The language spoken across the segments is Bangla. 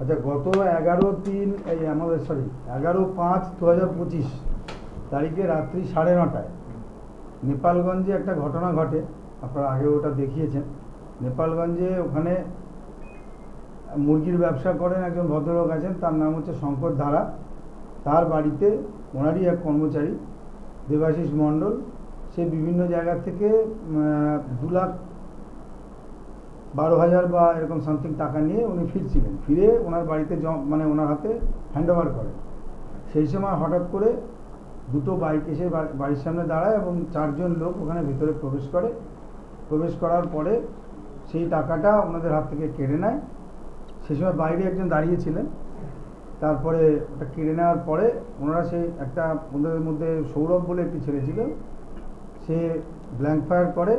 আচ্ছা গত এগারো তিন, এই আমাদের সরি এগারো পাঁচ দু হাজার পঁচিশ তারিখে রাত্রি সাড়ে নটায় নেপালগঞ্জে একটা ঘটনা ঘটে, আপনারা আগে ওটা দেখিয়েছেন। নেপালগঞ্জে ওখানে মুরগির ব্যবসা করেন একজন ভদ্রলোক আছেন, তার নাম হচ্ছে শঙ্কর ধারা। তার বাড়িতে ওনারই এক কর্মচারী, দেবাশিস মণ্ডল। সে বিভিন্ন জায়গা থেকে দু লাখ বারো হাজার বা এরকম সামথিং টাকা নিয়ে উনি ফিরছিলেন। ফিরে ওনার বাড়িতে মানে ওনার হাতে হ্যান্ড ওভার করেন সেই সময় হঠাৎ করে দুটো বাইক এসে বাড়ির সামনে দাঁড়ায় এবং চারজন লোক ওখানে ভিতরে প্রবেশ করে। প্রবেশ করার পরে সেই টাকাটা ওনাদের হাত থেকে কেড়ে নেয়। সেই সময় বাইরে একজন দাঁড়িয়েছিলেন তারপরে ওটা কেড়ে নেওয়ার পরে ওনারা সেই একটা ওনাদের মধ্যে সৌরভ বলে একটি ছেলে ছিল। সে ব্ল্যাঙ্ক ফায়ার করে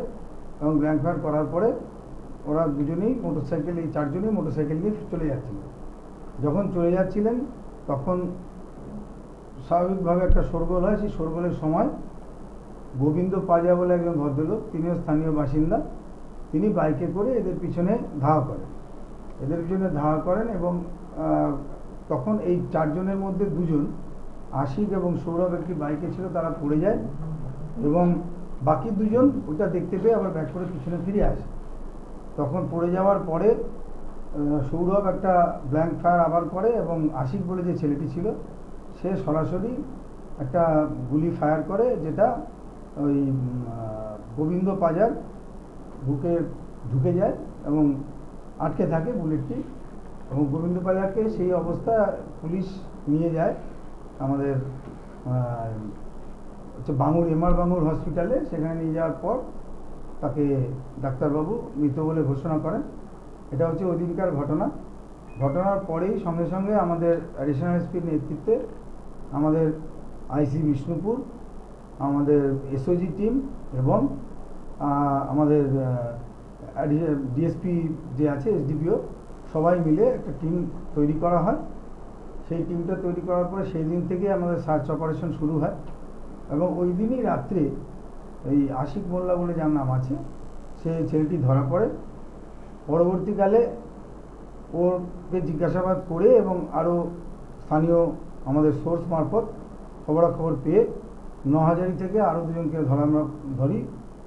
এবং ব্ল্যাঙ্ক ফায়ার করার পরে ওরা দুজনেই মোটরসাইকেল এই চারজনই মোটরসাইকেল নিয়ে চলে যাচ্ছিলেন যখন চলে যাচ্ছিলেন, তখন স্বাভাবিকভাবে একটা শোরগোল হয়। সেই শোরগোলের সময় গোবিন্দ পাজা বলে একজন ভদ্রলোক, তিনিও স্থানীয় বাসিন্দা, তিনি বাইকে করে এদের পিছনে ধাওয়া করেন। এদের পিছনে ধাওয়া করেন এবং তখন এই চারজনের মধ্যে দুজন, আশিক এবং সৌরভ একটি বাইকে ছিল, তারা পড়ে যায় এবং বাকি দুজন ওটা দেখতে পেয়ে আবার ব্যাক করে পিছনে ফিরে আসে। তখন পড়ে যাওয়ার পরে সৌরভ একটা ব্ল্যাঙ্ক ফায়ার আবার করে এবং আশিক বলে যে ছেলেটি ছিল, সে সরাসরি একটা গুলি ফায়ার করে যেটা ওই গোবিন্দ পাজার বুকে ঢুকে যায় এবং আটকে থাকে বুলেটটি এবং গোবিন্দ পাজারকে সেই অবস্থা পুলিশ নিয়ে যায় আমাদের হচ্ছে বাঙুর এমআর বাঙুর হসপিটালে সেখানে নিয়ে যাওয়ার পর তাকে ডাক্তারবাবু মৃত বলে ঘোষণা করেন। এটা হচ্ছে ওদিনকার ঘটনা। ঘটনার পরেই সঙ্গে সঙ্গে আমাদের অ্যাডিশনাল এসপির নেতৃত্বে আমাদের আইসি বিষ্ণুপুর, আমাদের এসওজি টিম এবং আমাদের ডিএসপি যে আছে এসডিপিও সবাই মিলে একটা টিম তৈরি করা হয়। সেই টিমটা তৈরি করার পরে সেই দিন থেকে আমাদের সার্চ অপারেশন শুরু হয়। এবং ওই দিনই রাত্রে এই আশিক মোল্লা বলে যার নাম আছে, সে ছেলেটি ধরা পড়ে। পরবর্তীকালে ওকে জিজ্ঞাসাবাদ করে এবং আরও স্থানীয় আমাদের সোর্স মারফত খবরাখবর পেয়ে নহাজারি থেকে আরও দুজনকে ধরা আমরা ধরি।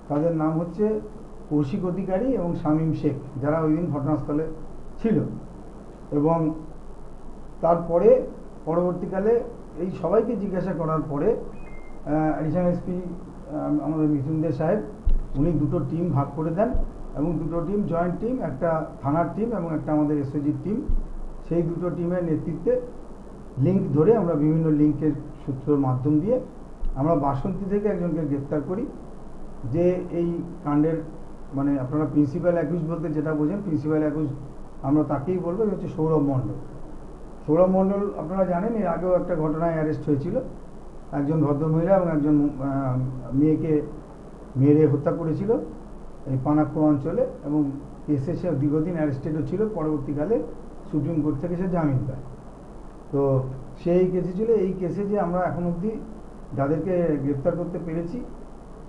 তাদের নাম হচ্ছে কৌশিক অধিকারী এবং শামীম শেখ, যারা ওই দিন ঘটনাস্থলে ছিল। এবং তারপরে পরবর্তীকালে এই সবাইকে জিজ্ঞাসা করার পরে অ্যাডিশনাল এসপি আমাদের মিথুন দে সাহেব, উনি দুটো টিম ভাগ করে দেন এবং দুটো টিম জয়েন্ট টিম একটা থানার টিম এবং একটা আমাদের এসওজির টিম সেই দুটো টিমের নেতৃত্বে লিঙ্ক ধরে আমরা বিভিন্ন লিঙ্কের সূত্রের মাধ্যম দিয়ে আমরা বাসন্তী থেকে একজনকে গ্রেপ্তার করি, যে এই কাণ্ডের মানে আপনারা প্রিন্সিপাল অ্যাকিউজ বলতে যেটা বোঝেন প্রিন্সিপাল অ্যাকিউজ আমরা তাকেই বলব হচ্ছে সৌরভ মণ্ডল। সৌরভ মণ্ডল আপনারা জানেন, এর আগেও একটা ঘটনায় অ্যারেস্ট হয়েছিল। একজন ভদ্রমহিলা এবং একজন মেয়েকে মেরে হত্যা করেছিল এই পানাক্কো অঞ্চলে এবং কেসে সে দীর্ঘদিন অ্যারেস্টেডও ছিল। পরবর্তীকালে সুপ্রিম কোর্ট থেকে সে জামিন পায়। তো সেই কেসে ছিল। এই কেসে যে আমরা এখন অবধি যাদেরকে গ্রেপ্তার করতে পেরেছি,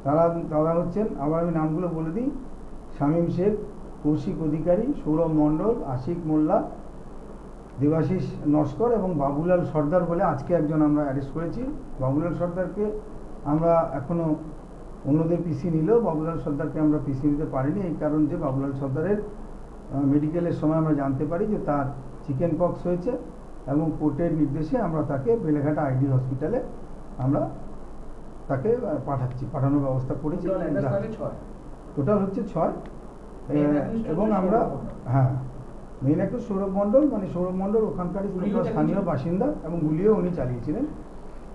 তারা তারা হচ্ছেন, আবার আমি নামগুলো বলে দিই, শামীম শেখ, কৌশিক অধিকারী, সৌরভ মণ্ডল, আশিক মোল্লা দেবাশিস নস্কর এবং বাবুলাল সর্দার বলে আজকে একজন আমরা অ্যারেস্ট করেছি। বাবুলাল সর্দারকে আমরা এখনও অন্যদের পিসি নিলেও বাবুলাল সর্দারকে আমরা পিসি নিতে পারিনি। এই কারণ যে বাবুলাল সর্দারের মেডিকেলের সময় আমরা জানতে পারি যে তার চিকেন পক্স হয়েছে এবং কোর্টের নির্দেশে আমরা তাকে বেলেঘাটা আইডি হসপিটালে আমরা তাকে পাঠাচ্ছি পাঠানোর ব্যবস্থা করেছি। টোটাল হচ্ছে ছয়। এবং আমরা হ্যাঁ। মেন একটা সৌরভ মণ্ডল মানে সৌরভ মণ্ডল লোকাল স্থানীয় বাসিন্দা এবং গুলিও উনি চালিয়েছিলেন।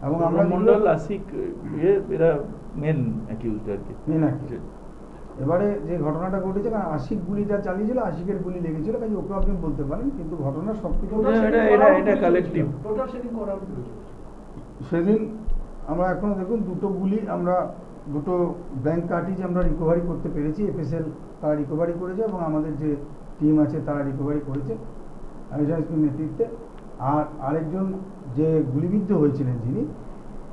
এবং আমরা আশিক ইয়ে এরা মেন অ্যাকিউজড আর কি। Main accused। এবারে যে ঘটনাটা ঘটেছে কারণ আশিক গুলিটা চালিয়েছিল আশিকের গুলি লেগেছিল কাজে ওকে আপনি বলতে পারেন কিন্তু ঘটনা সব কিছু এটা- এটা- এটা collective। টোটাল সেদিন করা হয়েছিল সেদিন আমরা এখনও দেখুন দুটো গুলি আমরা দুটো ব্যাংক কার্টিজ আমরা রিকভারি করতে পেরেছি এফএসএল তারা রিকভারি করেছে এবং আমাদের যে টিম আছে তারা রিকভারি করেছে। আইডিয়াসপির নেতৃত্বে। আর আরেকজন যে গুলিবিদ্ধ হয়েছিলেন যিনি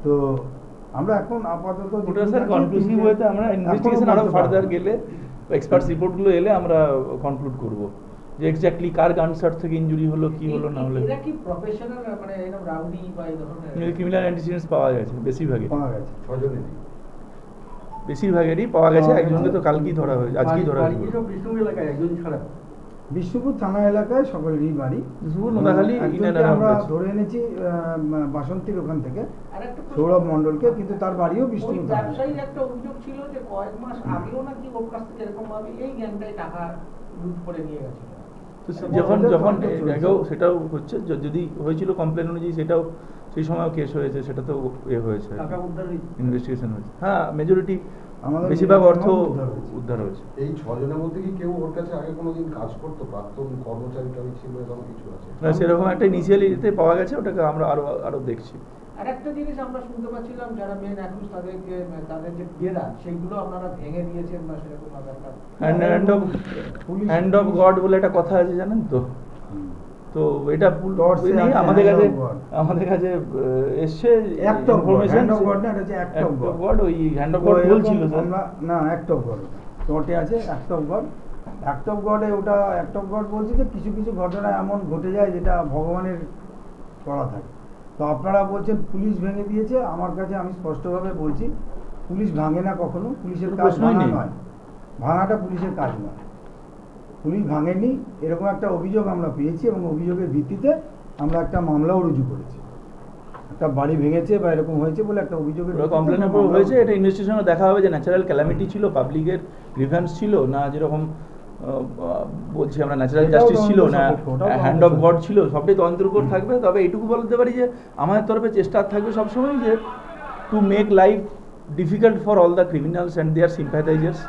তো আমরা এখন আপাতত ওটা স্যার কনক্লুসিভ হয়েছে আমরা ইনভেস্টিগেশন আরও ফার্দার গেলে এক্সপার্টস রিপোর্টগুলো এলে আমরা কনক্লুড করব। যে এক্স্যাক্টলি কার গান শাট থেকে ইনজুরি হলো কি হলো না হলো। এরা কি প্রফেশনাল মানে এরকম রাউডি বা এই ধরনের? ক্রিমিনাল অ্যান্টিসিডেন্টস পাওয়া গেছে বেশিরভাগই পাওয়া গেছে। ছজনেরই। বেশিরভাগেরই পাওয়া গেছে একজনকে তো কালকেই ধরা হয়েছে আজকেই ধরা হয়েছে। বিষ্ণুপুর এলাকায় একজন ছাড়া বিষ্ণুপুর থানা এলাকায় সকলেরই বাড়ি। একজনকে আমরা ধরে এনেছি বাসন্তীর ওখান থেকে সৌরভ মণ্ডলকে কিন্তু তার বাড়িও বিষ্ণুপুর। একটা অভিযোগ ছিল যে কয়েক মাস আগেও নাকি ওর কাছ থেকে এরকম ভাবে এই গ্যাংটাই টাকা লুট করে নিয়ে এবং যখন যখন আগেও সেটাও হচ্ছে যদি হয়েছিল কমপ্লেন অনুযায়ী সেটাও সেই সময়ও কেস হয়েছে সেটা তো এ হয়েছে। হয়েছে ইনভেস্টিগেশন হয়েছে। হ্যাঁ মেজরিটি আমাদের বেশিরভাগ অর্থ উদ্ধার হয়েছে। এই ছজনের মধ্যে কি কেউ ওর কাছে আগে কোনোদিন কাজ করতো প্রাক্তন কর্মচারী টারি ছিল এরকম কিছু আছে না, সেরকম একটা ইনিশিয়ালি এতে পাওয়া গেছে ওটাকে আমরা আরও আরও দেখছি আর একটা জিনিস আমরা শুনতে পাচ্ছিলাম যারা মেন অ্যাকুজ তাদেরকে তাদের যে ডেরা সেগুলো আপনারা ভেঙে দিয়েছেন বা সেরকম একটা hand hand of hand of God বলে একটা কথা আছে জানেন তো। তো এটা আমাদের কাছে আমাদের কাছে এসছে of God, information hand না, এটা হচ্ছে act of গড ওই হ্যান্ড অফ গড বলছিল না অ্যাক্ট অফ গড চটে আছে act of God act of গডে ওটা অ্যাক্ট অফ গড বলছে যে কিছু কিছু ঘটনা এমন ঘটে যায় যেটা ভগবানের করা থাকে। তো আপনারা বলছেন পুলিশ ভেঙে দিয়েছে আমার কাছে আমি স্পষ্টভাবে বলছি পুলিশ ভাঙে না কখনো পুলিশের কাজ। নয়। ভাঙাটা পুলিশের কাজ নয়। পুলিশ ভাঙেনি এরকম একটা অভিযোগ আমরা পেয়েছি এবং অভিযোগের ভিত্তিতে আমরা একটা মামলাও রুজু করেছি। একটা বাড়ি ভেঙেছে বা এরকম হয়েছে বলে একটা অভিযোগের মামলা হয়েছে এটা ইনভেস্টিগেশনে দেখা হবে যে ন্যাচারাল ক্যালামিটি ছিল পাবলিকের গ্রিভেন্স ছিল না যেরকম বলছি আমরা ন্যাচারাল জাস্টিস ছিল না হ্যান্ড অফ গড ছিল সবটাই তদন্তের উপর থাকবে। তবে এইটুকু বলতে পারি যে আমাদের তরফে চেষ্টা থাকবে সবসময় যে to make life difficult for all the criminals and their sympathisers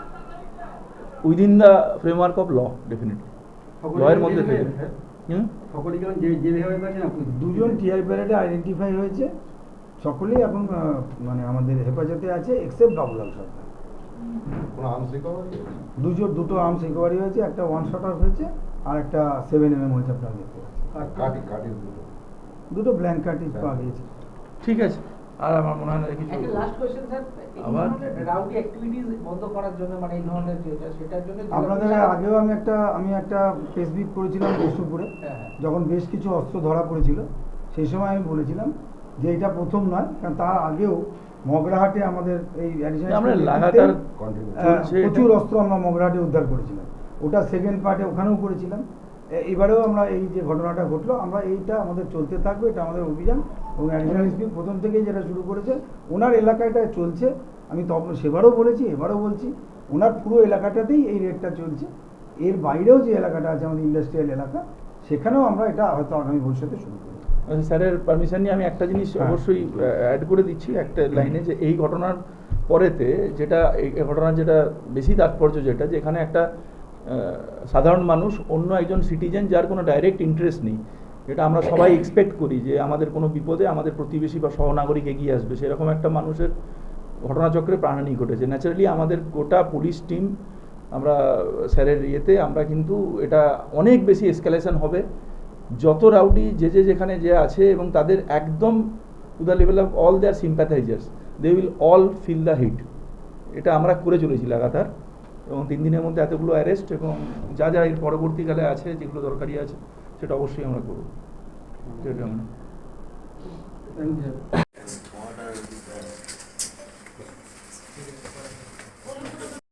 within the framework of law definitely লয়ের মধ্যে থেকে। হুম? হয়ে দুজন টিআই প্যারেডে আইডেন্টিফাই হয়েছে। সকলেই এখন মানে আমাদের হেফাজতে আছে এক্সেপ্ট বাবুলাল সরকার। দুজন দুটো আর্মস রিকভারি হয়েছে একটা ওয়ান শটার হয়েছে আর একটা সেভেন এম এম হয়েছে আপনারা দেখতে দুটো। ব্ল্যাঙ্ক কার্টিজ পাওয়া গিয়েছে। ঠিক আছে। আর আমার মনে হয় না কিছু একটা লাস্ট কোশ্চেন স্যার এই আবার? ধরনের রাউডি অ্যাক্টিভিটিস বন্ধ করার জন্য মানে এই ধরনের যেটা সেটার জন্য আপনাদের আগেও আমি একটা আমি একটা ফেসবুক করেছিলাম বিষ্ণুপুরে হ্যাঁ, হ্যাঁ। যখন বেশ কিছু অস্ত্র ধরা পড়েছিল সেই সময় আমি বলেছিলাম যে এটা প্রথম নয় কারণ তার আগেও মগরাহাটে আমাদের এই। প্রচুর অস্ত্র আমরা মগরাহাটে উদ্ধার করেছিলাম ওটা সেকেন্ড পার্টে ওখানেও করেছিলাম এবারেও আমরা এই যে ঘটনাটা ঘটলো আমরা এইটা আমাদের চলতে থাকবে এটা আমাদের অভিযান এবং অ্যাডিশনাল এসপি প্রথম থেকেই যেটা শুরু করেছে ওনার এলাকাটা চলছে। আমি তখন সেবারও বলেছি এবারও বলছি ওনার পুরো এলাকাটাতেই এই রেটটা চলছে। এর বাইরেও যে এলাকাটা আছে আমাদের ইন্ডাস্ট্রিয়াল এলাকা সেখানেও আমরা এটা হয়তো আগামী ভবিষ্যতে শুরু করব। আচ্ছা, স্যারের পারমিশন নিয়ে আমি একটা জিনিস হ্যাঁ। অবশ্যই অ্যাড করে দিচ্ছি একটা লাইনে যে এই ঘটনার পরেতে যেটা এই ঘটনার যেটা বেশি তাৎপর্য যেটা যে এখানে একটা সাধারণ মানুষ, অন্য একজন সিটিজেন যার কোনো ডাইরেক্ট ইন্টারেস্ট নেই এটা আমরা সবাই এক্সপেক্ট করি যে আমাদের কোনো বিপদে আমাদের প্রতিবেশী বা সহনাগরিক এগিয়ে আসবে। সেরকম একটা মানুষের ঘটনাচক্রে প্রাণহানি ঘটেছে। ন্যাচারালি আমাদের গোটা পুলিশ টিম আমরা স্যারের ইয়েতে, আমরা কিন্তু এটা অনেক বেশি এসকালেশন হবে। যত রাউডি যে যে যেখানে যে আছে এবং তাদের একদম to the level of all their sympathisers they will all feel the heat এটা আমরা করে চলেছি লাগাতার। এবং তিন দিনের মধ্যে এতগুলো অ্যারেস্ট এবং যা যা এর পরবর্তীকালে আছে যেগুলো দরকারি আছে সেটা অবশ্যই আমরা করব।